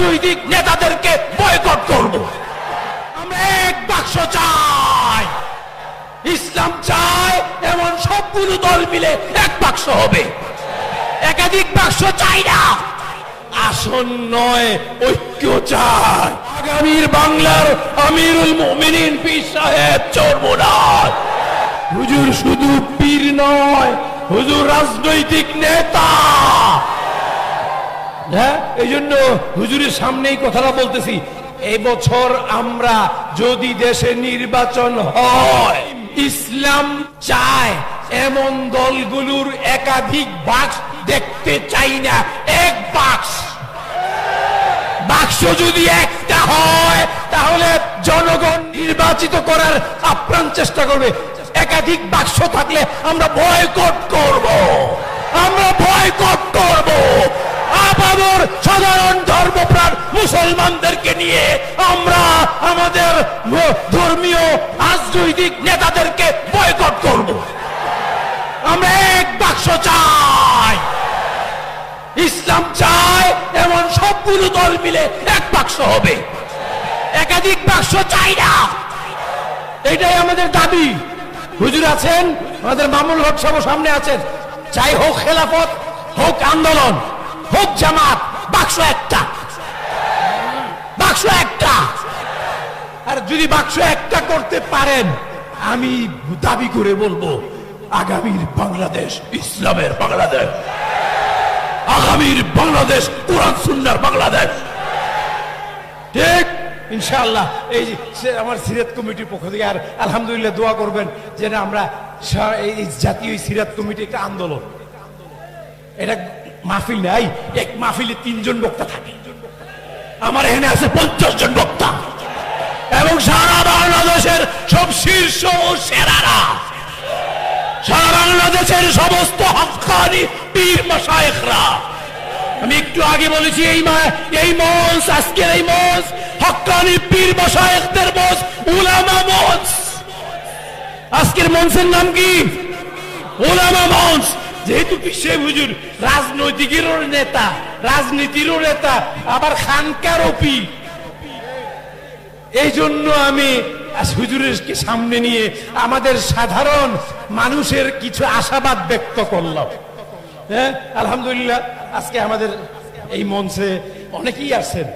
রাজনৈতিক নেতাদেরকে বয়কট করব। আমরা এক বাক্স চাই। ইসলাম চায় এমন সবগুলো দল মিলে এক বাক্স হবে। একাধিক বাক্স চাই না। আসন নয়, ঐক্য চাই। আগামীর বাংলার আমিরুল মুমিনিন পীর সাহেব চর্মনাথ হুজুর শুধু পীর নয়, হুজুর রাজনৈতিক নেতা। হ্যাঁ এই জন্য হুজুরের সামনেই কথাটা বলতেছি। এবছর আমরা যদি দেশে নির্বাচন হয়, ইসলাম চায় এমন দলগুলোর একাধিক বাক্স দেখতে চাই না, এক বাক্স। বাক্স যদি একটা হয়, তাহলে জনগণ নির্বাচিত করার আপ্রাণ চেষ্টা করবে। একাধিক বাক্স থাকলে আমরা বয়কট করব। আমরা বয়কট করব আপামর সাধারণ ধর্মপ্রাণ মুসলমানদেরকে নিয়ে আমরা আমাদের ধর্মীয়, রাজনৈতিক নেতাদেরকে বয়কট করব। আমরা এক বাক্স চাই। ইসলাম চায় এমন সবগুলো দল মিলে এক বাক্স হবে। একাধিক বাক্স চাই না। এটাই আমাদের দাবি। হুজুর আছেন? আমাদের মামুল হক সাহেব সামনে আছেন। চাই হোক খেলাফত, হোক আন্দোলন, হোক জামাত। বাক্স একটা। বাক্স একটা। আর যদি বাক্স একটা করতে পারেন, আমি দাবি করে বলব, আগামীর বাংলাদেশ ইসলামের বাংলাদেশ। আগামীর বাংলাদেশ কোরআন সুন্নার বাংলাদেশ। ঠিক? ইনশাআল্লাহ। এই যে আমার সিরাত কমিটির পক্ষ থেকে, আর আলহামদুলিল্লাহ দোয়া করবেন যে না আমরা এই জাতীয় সিরাত কমিটি একটা আন্দোলন। এটা মাহফিল নাই। এক মাহফিলে তিনজন বক্তা থাকে। আমার এখানে আছে পঞ্চাশ জন বক্তা। এবং সারা বাংলাদেশের সব শীর্ষ ও সেরারা। সারা বাংলাদেশের সমস্ত হকানি পীর মশায়েখরা। আমি একটু আগে বলেছি, এই মা এই মঞ্চ, আজকের এই মঞ্চ, হকানি পীর মশায়েখদের মঞ্চ, উলামা মঞ্চ। আজকের মঞ্চের নাম কি? ওলামা মঞ্চ। যেহেতু বিশ্বে হুজুর রাজনৈতিকেরও নেতা, রাজনীতিরও নেতা, আবার খানকারও পীর এই জন্য আমি হুজুরেরকে সামনে নিয়ে আমাদের সাধারণ মানুষের কিছু আশাবাদ ব্যক্ত করলাম। হ্যাঁ আলহামদুলিল্লাহ, আজকে আমাদের এই মঞ্চে অনেকেই আছেন।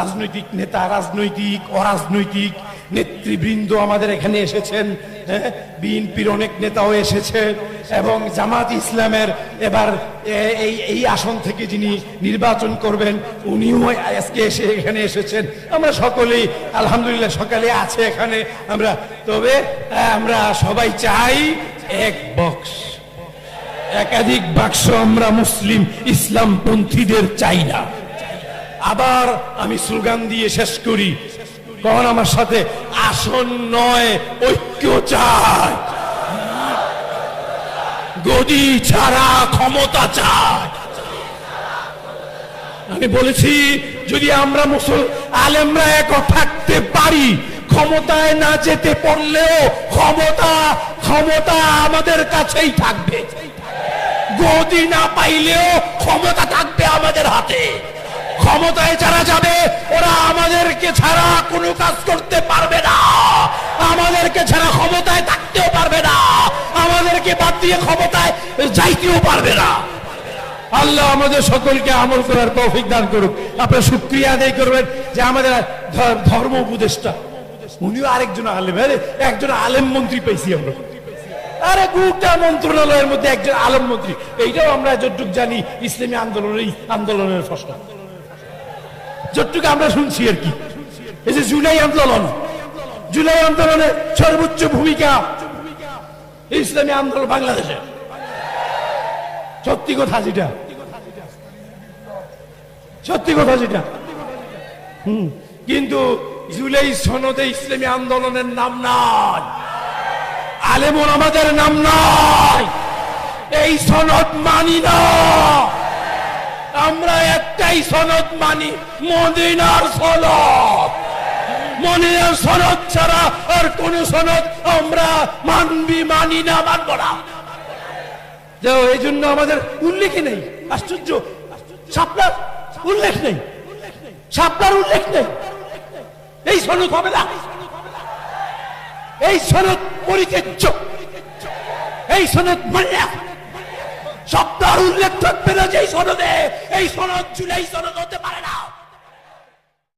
রাজনৈতিক নেতা, রাজনৈতিক, অরাজনৈতিক নেতৃবৃন্দ আমাদের এখানে এসেছেন হ্যাঁ? বিএনপির অনেক নেতাও এসেছেন এবং জামাত ইসলামের এবার এই এই আসন থেকে যিনি নির্বাচন করবেন, উনিও আজকে এসে এখানে এসেছেন। আমরা সকলেই আলহামদুলিল্লাহ সকালে আছে এখানে। আমরা, তবে, আমরা সবাই চাই এক বক্স। একাধিক বাক্স আমরা মুসলিম ইসলাম পন্থীদের চাই না। আবার আমি স্লোগান দিয়ে শেষ করি। কখন আমার সাথে আসন নয়, ঐক্য চাই। গদি ছাড়া ক্ষমতা চাই। আমি বলেছি, যদি আমরা মুসল, আলেমরা এক থাকতে পারি, ক্ষমতায় না যেতে পারলেও ক্ষমতা ক্ষমতা আমাদের কাছেই থাকবে। গদি না পাইলেও ক্ষমতা থাকবে আমাদের হাতে। ক্ষমতায় যারা যাবে, ওরা আমাদেরকে ছাড়া কাজ করতে পারবে না। আমাদেরকে ছাড়া ক্ষমতায় থাকতেও পারবে না, আমাদেরকে বাদ দিয়ে ক্ষমতায় যাইতেও পারবে না। আল্লাহ আমাদের সকলকে আমল করার তৌফিক দান করুক। আপনার শুক্রিয়া আদায় করবেন যে আমাদের ধর্ম উপদেষ্টা। উনিও আরেকজন আলেম। আরে, একজন আলেম মন্ত্রী পেয়েছি আমরা। আরে, গোটা মন্ত্রণালয়ের মধ্যে একজন আলেম মন্ত্রী। এইটাও আমরা যতটুক জানি, ইসলামী আন্দোলনের আন্দোলনের ফসল। যতটুকু আমরা শুনছি আর কি। এই যে জুলাই আন্দোলন। জুলাই আন্দোলনের সর্বোচ্চ ভূমিকা ইসলামী আন্দোলন বাংলাদেশে। সত্যি কথা যেটা। সত্যি কথা যেটা। হুম, কিন্তু জুলাই সনদে ইসলামী আন্দোলনের নাম নাই। আলেমন আমাদের নাম নাই। এই সনদ মানি না। আমরা একটাই সনদ মানি, মদিনার সনদ। মদিনার সনদ ছাড়া আর কোন সনদ আমরা মানবি, মানি না, মানব না। এই জন্য আমাদের উল্লেখই নেই। আশ্চর্য। সাপলার উল্লেখ নেই। শাপলার উল্লেখ নেই। এই সনদ হবে না। এই সনদ পরিত্যাজ্য এই সনদ মান্য। শব্দার উল্লেখ থাকবে না যে সনদে। এই সনদ জুলাই সনদ হতে পারে না।